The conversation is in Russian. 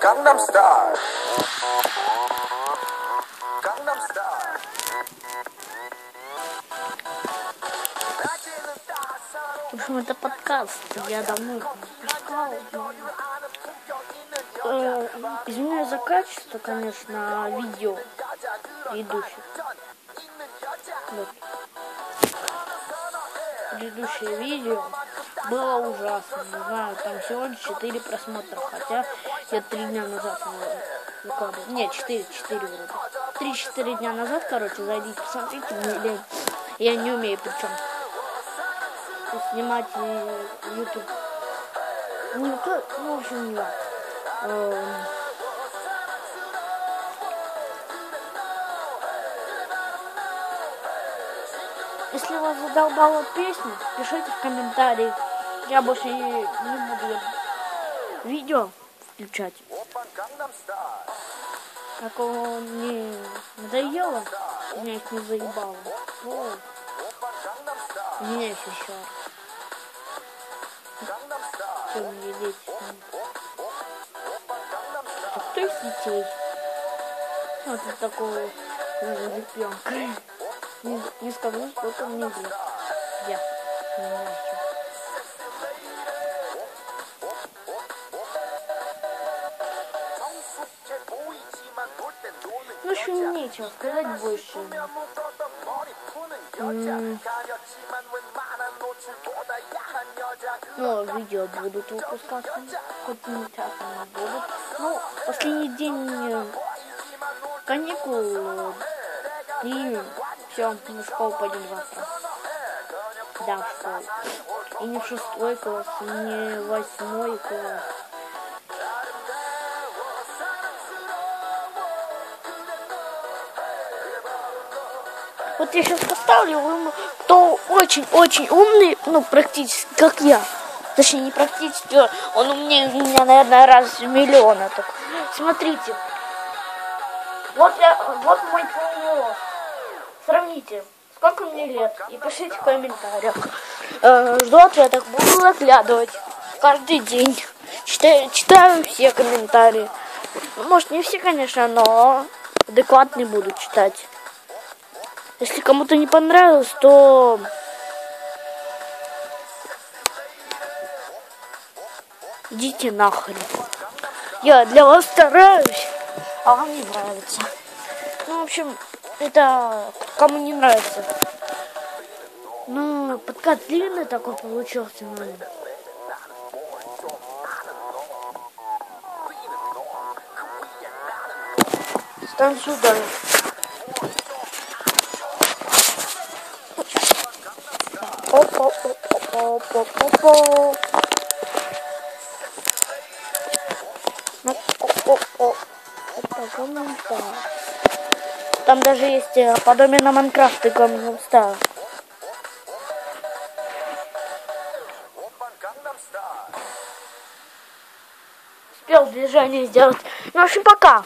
Gangnam Style. Gangnam Style. В общем, это подкаст. Я давно искал. Э, извиняюсь за качество, конечно, а видео ведущих. Вот. Предыдущее видео было ужасно. Не знаю, там всего лишь 4 просмотра, хотя я 3 дня назад выкладывал. Нет, 4, 4 вроде. 3-4 дня назад, короче, зайдите, посмотрите. Лень. Я не умею причем снимать э, YouTube. Ну, то, ну, в общем, не важно. Эм, Если вас задолбала песня, пишите в комментариях. Я больше не, не буду видео включать. Такого не надоело, меня их не заебало. О. Меня еще шар. Чем мне лечь? Кто из детей? Вот такого ребенка. Не, не скажу, сколько мне лет. больше нечего сказать больше. Ну, видео будут выпускаться, хоть не так они будут. Ну, последний день каникул и все, мы в школу пойдем завтра. Да, в школу. И не в шестой класс, и не в восьмой класс. Вот я сейчас поставлю ему, кто очень-очень умный, ну, практически, как я. Точнее, не практически, он умнее меня, наверное, раз в миллион. а так. Смотрите. Вот, я, вот мой полный рост. Сравните, сколько мне лет, и пишите в комментариях. Э, жду ответов, буду заглядывать каждый день. Читаю, читаю все комментарии. Может, не все, конечно, но адекватные буду читать. Если кому-то не понравилось, то идите нахрен. Я для вас стараюсь, а вам не нравится. Ну, в общем, это кому не нравится. Ну, подкат длинный такой получился. Ну, станцию даже. Оп-оп-оп-оп-оп-оп-оп. Ну, оп-оп-оп. Это Gangnam Style. Там даже есть подобие на Майнкрафт и Гангнам Стайл. Успел движение сделать. Ну, в общем, пока.